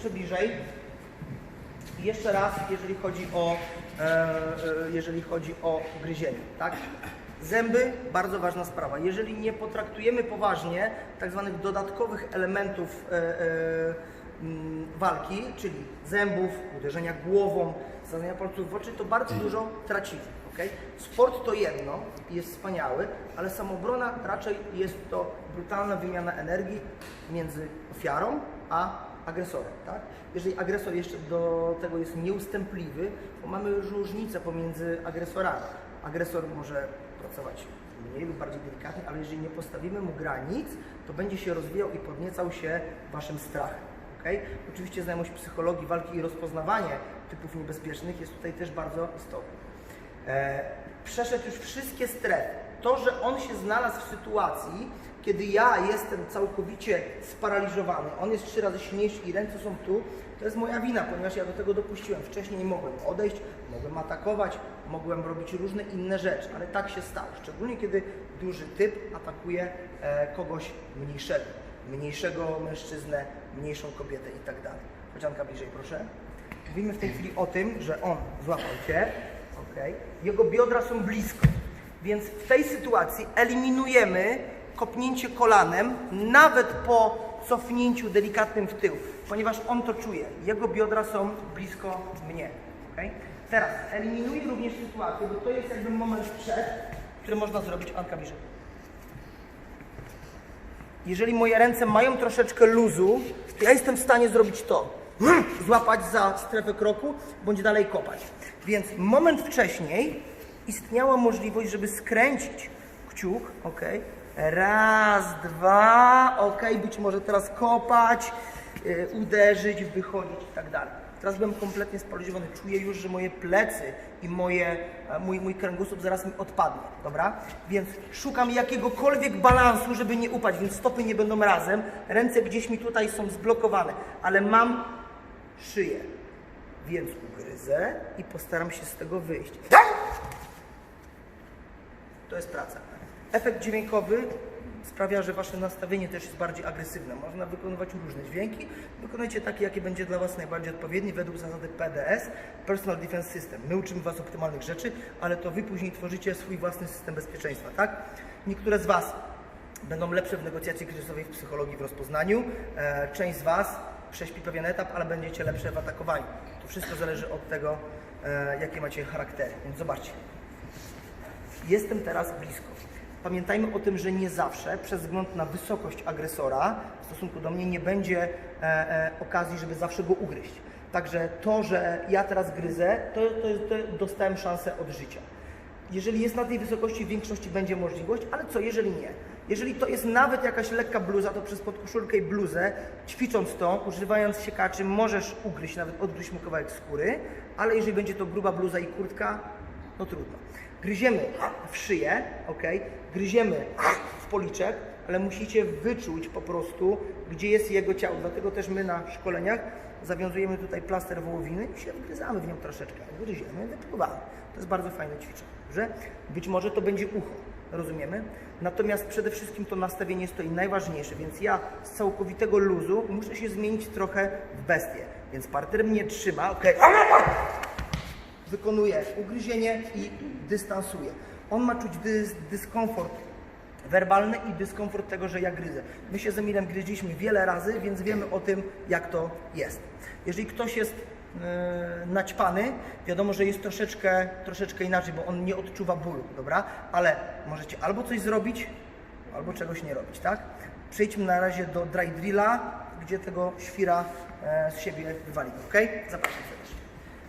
proszę bliżej. Jeszcze raz, jeżeli chodzi o, e, e, jeżeli chodzi o gryzienie, tak? Zęby, bardzo ważna sprawa. Jeżeli nie potraktujemy poważnie tak zwanych dodatkowych elementów e, mm, walki, czyli zębów, uderzenia głową, wsadzenia palców w oczy, to bardzo dużo tracimy. Okay? Sport to jedno jest wspaniały, ale samobrona raczej jest to brutalna wymiana energii między ofiarą a agresorem. Tak? Jeżeli agresor jeszcze do tego jest nieustępliwy, to mamy już różnicę pomiędzy agresorami. Agresor może pracować mniej lub bardziej delikatnie, ale jeżeli nie postawimy mu granic, to będzie się rozwijał i podniecał się waszym strachem. Okay? Oczywiście znajomość psychologii walki i rozpoznawanie typów niebezpiecznych jest tutaj też bardzo istotne. Przeszedł już wszystkie strefy. To, że on się znalazł w sytuacji, kiedy ja jestem całkowicie sparaliżowany, on jest trzy razy silniejszy i ręce są tu, to jest moja wina, ponieważ ja do tego dopuściłem. Wcześniej mogłem odejść, mogłem atakować, mogłem robić różne inne rzeczy, ale tak się stało. Szczególnie kiedy duży typ atakuje e, kogoś mniejszego, mniejszego mężczyznę, mniejszą kobietę i tak dalej. Chocianka bliżej, proszę. Mówimy w tej chwili o tym, że on złapał cię, okej, jego biodra są blisko, więc w tej sytuacji eliminujemy kopnięcie kolanem, nawet po cofnięciu delikatnym w tył, ponieważ on to czuje. Jego biodra są blisko mnie. okej? Teraz eliminuję również sytuację, bo to jest jakby moment przed, który można zrobić Anka bliżej. Jeżeli moje ręce mają troszeczkę luzu, to ja jestem w stanie zrobić to. Złapać za strefę kroku, bądź dalej kopać. Więc moment wcześniej istniała możliwość, żeby skręcić kciuk, ok? Raz, dwa, ok? Być może teraz kopać, y, uderzyć, wychodzić i tak dalej. Teraz byłem kompletnie sparaliżowany. Czuję już, że moje plecy i moje, e, mój, mój kręgosłup zaraz mi odpadnie, dobra? Więc szukam jakiegokolwiek balansu, żeby nie upaść, więc stopy nie będą razem, ręce gdzieś mi tutaj są zblokowane, ale mam szyję, więc ugryzę i postaram się z tego wyjść. To jest praca. Efekt dźwiękowy sprawia, że wasze nastawienie też jest bardziej agresywne. Można wykonywać różne dźwięki. Wykonajcie takie, jakie będzie dla was najbardziej odpowiednie według zasady PDS, Personal Defense System. My uczymy was optymalnych rzeczy, ale to wy później tworzycie swój własny system bezpieczeństwa, tak? Niektóre z was będą lepsze w negocjacji kryzysowej, w psychologii, w rozpoznaniu. E, część z was prześpi pewien etap, ale będziecie lepsze w atakowaniu. To wszystko zależy od tego, e, jakie macie charaktery. Więc zobaczcie. Jestem teraz blisko. Pamiętajmy o tym, że nie zawsze, przez wzgląd na wysokość agresora w stosunku do mnie, nie będzie e, e, okazji, żeby zawsze go ugryźć. Także to, że ja teraz gryzę, to, to, to dostałem szansę od życia. Jeżeli jest na tej wysokości, w większości będzie możliwość, ale co jeżeli nie? Jeżeli to jest nawet jakaś lekka bluza, to przez podkoszulkę i bluzę, ćwicząc to, używając siekaczy, możesz ugryźć, nawet odgryźć mu kawałek skóry, ale jeżeli będzie to gruba bluza i kurtka, no trudno. Gryziemy w szyję, ok? Gryziemy w policzek, ale musicie wyczuć po prostu, gdzie jest jego ciało. Dlatego też my na szkoleniach zawiązujemy tutaj plaster wołowiny i się wgryzamy w nią troszeczkę. Gryziemy, wypływamy. To jest bardzo fajne ćwiczenie, że być może to będzie ucho, rozumiemy? Natomiast przede wszystkim to nastawienie stoi najważniejsze, więc ja z całkowitego luzu muszę się zmienić trochę w bestię. Więc parter mnie trzyma, ok? Wykonuje ugryzienie i dystansuje. On ma czuć dys dyskomfort werbalny i dyskomfort tego, że ja gryzę. My się z Emilem gryźliśmy wiele razy, więc wiemy o tym, jak to jest. Jeżeli ktoś jest e, naćpany, wiadomo, że jest troszeczkę, troszeczkę inaczej, bo on nie odczuwa bólu, dobra? Ale możecie albo coś zrobić, albo czegoś nie robić, tak? Przejdźmy na razie do dry drilla, gdzie tego świra e, z siebie wywalimy, ok? Zapraszam serdecznie.